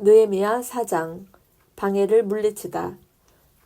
느헤미야 4장 방해를 물리치다.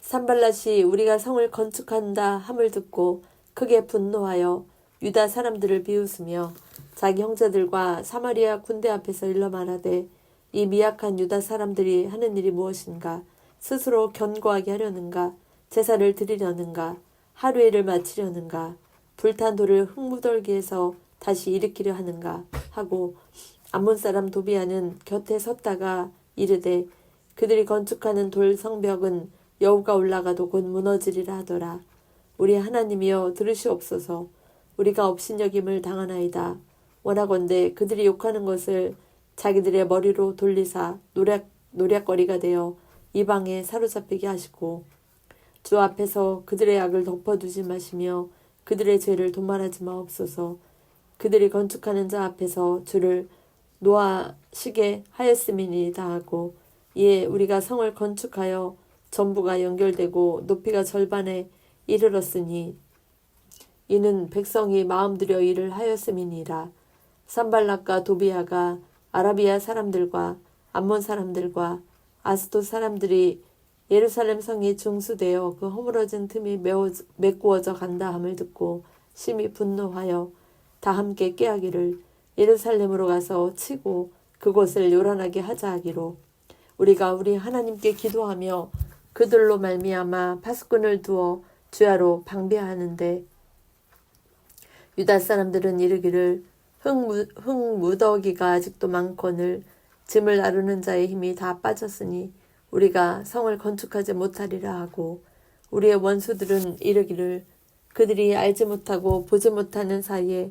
산발랏이 우리가 성을 건축한다 함을 듣고 크게 분노하여 유다 사람들을 비웃으며 자기 형제들과 사마리아 군대 앞에서 일러 말하되 이 미약한 유다 사람들이 하는 일이 무엇인가? 스스로 견고하게 하려는가? 제사를 드리려는가? 하루에를 마치려는가? 불탄 돌을 흙무덜기에서 다시 일으키려 하는가? 하고 암몬 사람 도비아는 곁에 섰다가 이르되 그들이 건축하는 돌 성벽은 여우가 올라가도 곧 무너지리라 하더라. 우리 하나님이여 들으시옵소서. 우리가 업신여김을 당하나이다. 원하건대 그들이 욕하는 것을 자기들의 머리로 돌리사 노략, 노략거리가 되어 이방에 사로잡히게 하시고 주 앞에서 그들의 악을 덮어두지 마시며 그들의 죄를 도말하지 마옵소서. 그들이 건축하는 자 앞에서 주를 놓아시게 하였음이니이다 하고 이에 우리가 성을 건축하여 전부가 연결되고 높이가 절반에 이르렀으니 이는 백성이 마음들여 일을 하였음이니라. 산발락과 도비아가 아라비아 사람들과 암몬 사람들과 아스도 사람들이 예루살렘 성이 중수되어 그 허물어진 틈이 메워, 메꾸어져 간다 함을 듣고 심히 분노하여 다 함께 깨하기를 예루살렘으로 가서 치고 그곳을 요란하게 하자 하기로 우리가 우리 하나님께 기도하며 그들로 말미암아 파수꾼을 두어 주야로 방비하는데 유다 사람들은 이르기를 흙, 흙 무더기가 아직도 많거늘 짐을 나르는 자의 힘이 다 빠졌으니 우리가 성을 건축하지 못하리라 하고 우리의 원수들은 이르기를 그들이 알지 못하고 보지 못하는 사이에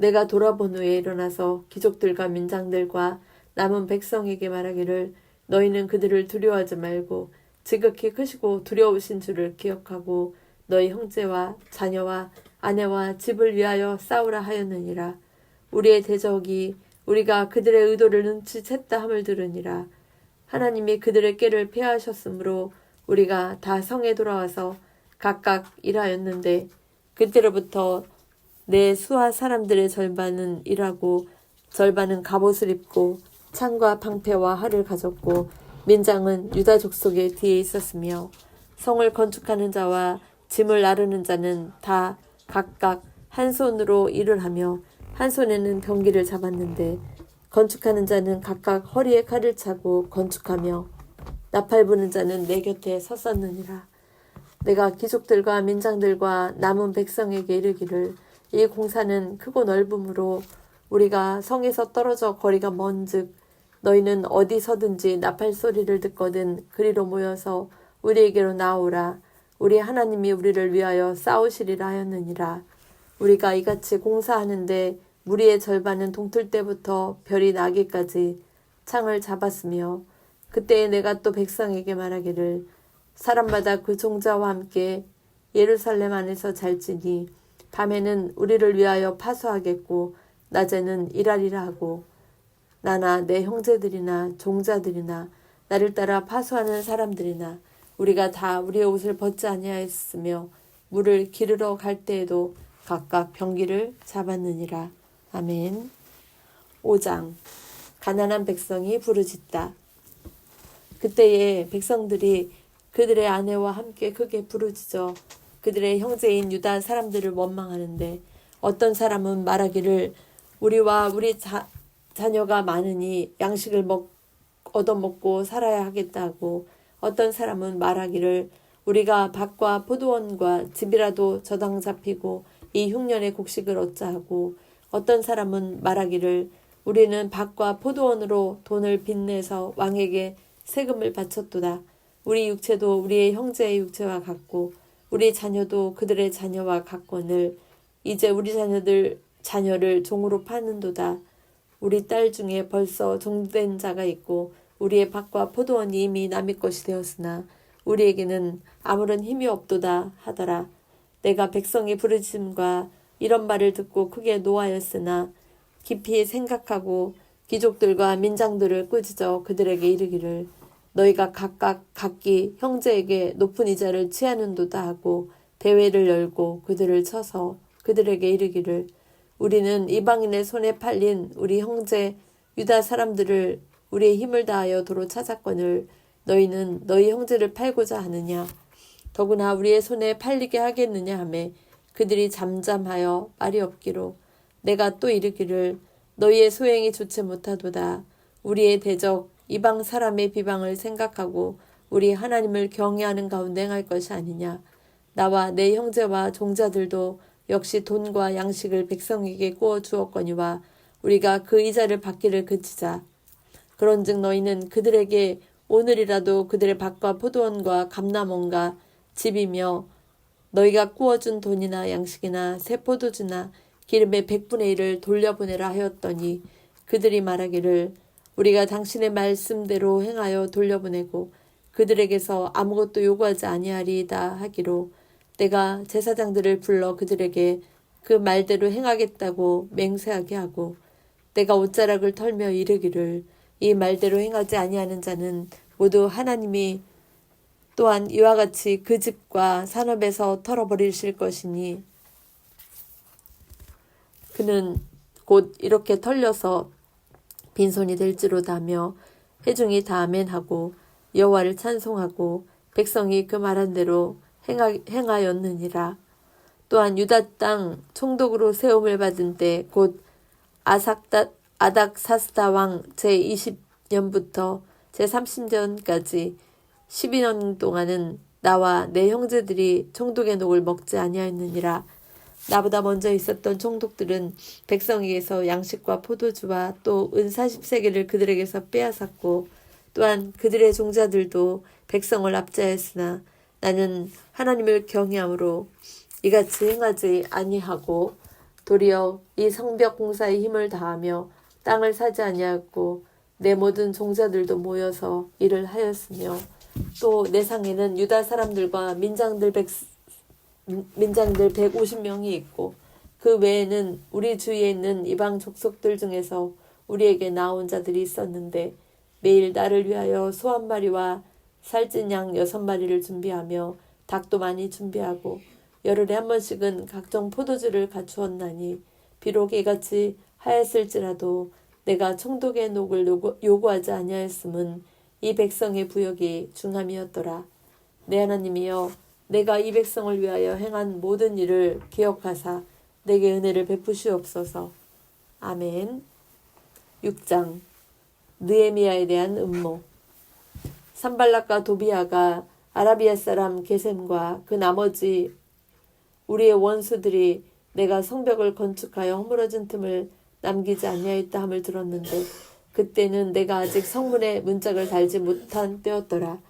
내가 돌아본 후에 일어나서 귀족들과 민장들과 남은 백성에게 말하기를 너희는 그들을 두려워하지 말고 지극히 크시고 두려우신 줄을 기억하고 너희 형제와 자녀와 아내와 집을 위하여 싸우라 하였느니라. 우리의 대적이 우리가 그들의 의도를 눈치챘다 함을 들으니라. 하나님이 그들의 깨를 패하셨으므로 우리가 다 성에 돌아와서 각각 일하였는데 그때로부터 내 수하 사람들의 절반은 일하고 절반은 갑옷을 입고 창과 방패와 활을 가졌고 민장은 유다 족속의 뒤에 있었으며 성을 건축하는 자와 짐을 나르는 자는 다 각각 한 손으로 일을 하며 한 손에는 병기를 잡았는데 건축하는 자는 각각 허리에 칼을 차고 건축하며 나팔 부는 자는 내 곁에 섰었느니라. 내가 귀족들과 민장들과 남은 백성에게 이르기를 이 공사는 크고 넓음으로 우리가 성에서 떨어져 거리가 먼즉 너희는 어디서든지 나팔 소리를 듣거든 그리로 모여서 우리에게로 나오라. 우리 하나님이 우리를 위하여 싸우시리라 하였느니라. 우리가 이같이 공사하는데 무리의 절반은 동틀 때부터 별이 나기까지 창을 잡았으며 그때에 내가 또 백성에게 말하기를 사람마다 그 종자와 함께 예루살렘 안에서 잘지니 밤에는 우리를 위하여 파수하겠고 낮에는 일하리라 하고 나나 내 형제들이나 종자들이나 나를 따라 파수하는 사람들이나 우리가 다 우리의 옷을 벗지 아니하였으며 물을 기르러 갈 때에도 각각 병기를 잡았느니라. 아멘. 5장 가난한 백성이 부르짖다. 그때에 백성들이 그들의 아내와 함께 크게 부르짖어 그들의 형제인 유다 사람들을 원망하는데 어떤 사람은 말하기를 우리와 우리 자, 자녀가 많으니 양식을 먹, 얻어먹고 살아야 하겠다고 어떤 사람은 말하기를 우리가 밭과 포도원과 집이라도 저당 잡히고 이 흉년의 곡식을 얻자 하고 어떤 사람은 말하기를 우리는 밭과 포도원으로 돈을 빚내서 왕에게 세금을 바쳤도다. 우리 육체도 우리의 형제의 육체와 같고 우리 자녀도 그들의 자녀와 같거늘 이제 우리 자녀들 자녀를 종으로 파는도다. 우리 딸 중에 벌써 종된 자가 있고 우리의 밭과 포도원이 이미 남의 것이 되었으나 우리에게는 아무런 힘이 없도다 하더라. 내가 백성의 부르짖음과 이런 말을 듣고 크게 노하였으나 깊이 생각하고 귀족들과 민장들을 꾸짖어 그들에게 이르기를 너희가 각각 각기 형제에게 높은 이자를 취하는도다 하고 대회를 열고 그들을 쳐서 그들에게 이르기를 우리는 이방인의 손에 팔린 우리 형제 유다 사람들을 우리의 힘을 다하여 도로 찾았거늘 너희는 너희 형제를 팔고자 하느냐? 더구나 우리의 손에 팔리게 하겠느냐 하매 그들이 잠잠하여 말이 없기로 내가 또 이르기를 너희의 소행이 좋지 못하도다. 우리의 대적 이방 사람의 비방을 생각하고 우리 하나님을 경외하는 가운데 행할 것이 아니냐. 나와 내 형제와 종자들도 역시 돈과 양식을 백성에게 구워 주었거니와 우리가 그 이자를 받기를 그치자. 그런즉 너희는 그들에게 오늘이라도 그들의 밭과 포도원과 감남원과 집이며 너희가 구워준 돈이나 양식이나 새 포도주나 기름의 백분의 일을 돌려보내라 하였더니 그들이 말하기를 우리가 당신의 말씀대로 행하여 돌려보내고 그들에게서 아무것도 요구하지 아니하리이다 하기로 내가 제사장들을 불러 그들에게 그 말대로 행하겠다고 맹세하게 하고 내가 옷자락을 털며 이르기를 이 말대로 행하지 아니하는 자는 모두 하나님이 또한 이와 같이 그 집과 산업에서 털어버리실 것이니 그는 곧 이렇게 털려서 빈손이 될지로다며 회중이 다 아멘하고 여호와를 찬송하고 백성이 그 말한 대로 행하, 행하였느니라. 또한 유다 땅 총독으로 세움을 받은 때 곧 아삭다 아닥사스다 왕 제20년부터 제30년까지 12년 동안은 나와 내 형제들이 총독의 녹을 먹지 아니하였느니라. 나보다 먼저 있었던 총독들은 백성에게서 양식과 포도주와 또 은 40세계를 그들에게서 빼앗았고 또한 그들의 종자들도 백성을 압제하였으나 나는 하나님을 경외함으로 이같이 행하지 아니하고 도리어 이 성벽 공사에 힘을 다하며 땅을 사지 아니하고 내 모든 종자들도 모여서 일을 하였으며 또 내 상에는 유다 사람들과 민장들 백 민장들 150명이 있고 그 외에는 우리 주위에 있는 이방 족속들 중에서 우리에게 나온 자들이 있었는데 매일 나를 위하여 소 한 마리와 살찐 양 여섯 마리를 준비하며 닭도 많이 준비하고 열흘에 한 번씩은 각종 포도주를 갖추었나니 비록 이같이 하였을지라도 내가 총독의 녹을 요구, 요구 하지 아니하였음은 이 백성의 부역이 중함이었더라. 내 하나님이여 내가 이 백성을 위하여 행한 모든 일을 기억하사 내게 은혜를 베푸시옵소서. 아멘. 6장 느에미아에 대한 음모 산발락과 도비아가 아라비아 사람 게셈과 그 나머지 우리의 원수들이 내가 성벽을 건축하여 허물어진 틈을 남기지 아니하였다 함을 들었는데 그때는 내가 아직 성문에 문짝을 달지 못한 때였더라.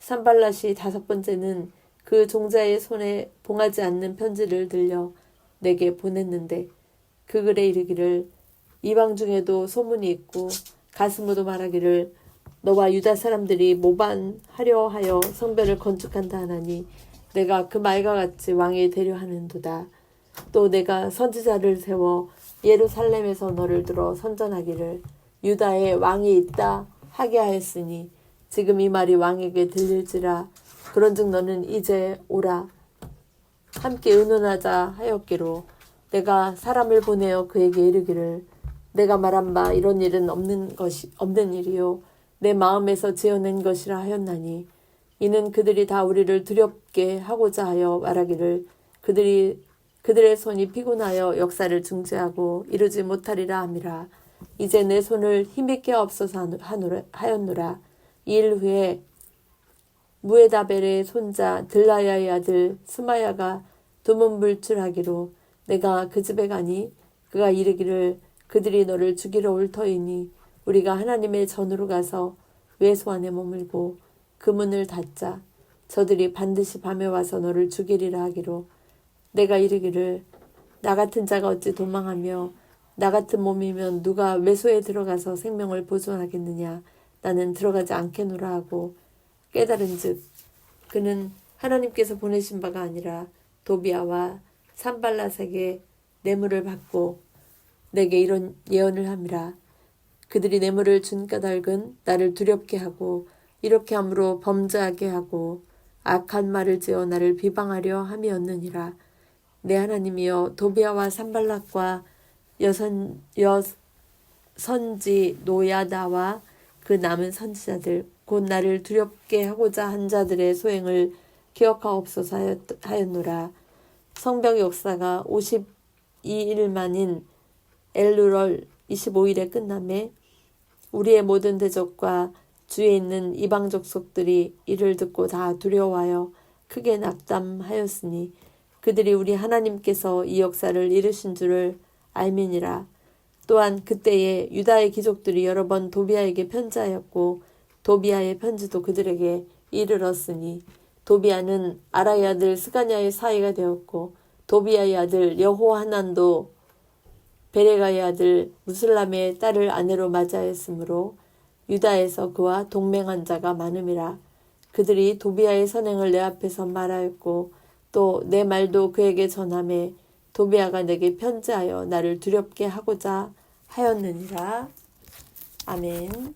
산발랏이 다섯 번째는 그 종자의 손에 봉하지 않는 편지를 들려 내게 보냈는데 그 글에 이르기를 이방 중에도 소문이 있고 가슴으로 말하기를 너와 유다 사람들이 모반하려 하여 성별을 건축한다 하나니 내가 그 말과 같이 왕이 되려 하는도다. 또 내가 선지자를 세워 예루살렘에서 너를 들어 선전하기를 유다에 왕이 있다 하게 하였으니 지금 이 말이 왕에게 들릴지라. 그런즉 너는 이제 오라. 함께 의논하자 하였기로 내가 사람을 보내어 그에게 이르기를 내가 말한 바 이런 일은 없는 것이 없는 일이요. 내 마음에서 지어낸 것이라 하였나니 이는 그들이 다 우리를 두렵게 하고자 하여 말하기를 그들이 그들의 손이 피곤하여 역사를 중지하고 이루지 못하리라 함이라. 이제 내 손을 힘있게 없어서 하였노라. 이 일 후에 무에다벨의 손자 들라야의 아들 스마야가 두문불출하기로 내가 그 집에 가니 그가 이르기를 그들이 너를 죽이러 올 터이니 우리가 하나님의 전으로 가서 외소 안에 머물고 그 문을 닫자 저들이 반드시 밤에 와서 너를 죽이리라 하기로 내가 이르기를 나 같은 자가 어찌 도망하며 나 같은 몸이면 누가 외소에 들어가서 생명을 보존하겠느냐 나는 들어가지 않겠노라 하고 깨달은즉 그는 하나님께서 보내신 바가 아니라 도비아와 산발라색의 뇌물을 받고 내게 이런 예언을 함이라. 그들이 뇌물을 준 까닭은 나를 두렵게 하고 이렇게 함으로 범죄하게 하고 악한 말을 지어 나를 비방하려 함이었느니라. 내 하나님이여 도비아와 산발락과 여선 여 선지 노야다와 그 남은 선지자들 곧 나를 두렵게 하고자 한 자들의 소행을 기억하옵소서 하였- 하였노라 성벽 역사가 52일 만인 엘루럴 25일에 끝남에 우리의 모든 대적과 주에 있는 이방 족 속들이 이를 듣고 다 두려워하여 크게 낙담하였으니 그들이 우리 하나님께서 이 역사를 이루신 줄을 알미니라. 또한 그때에 유다의 귀족들이 여러 번 도비아에게 편지하였고 도비아의 편지도 그들에게 이르렀으니 도비아는 아라의 아들 스가냐의 사이가 되었고 도비아의 아들 여호하난도 베레가의 아들 무슬람의 딸을 아내로 맞이하였으므로 유다에서 그와 동맹한 자가 많음이라 그들이 도비아의 선행을 내 앞에서 말하였고 또 내 말도 그에게 전함에 도비아가 내게 편지하여 나를 두렵게 하고자 하였느니라 아멘.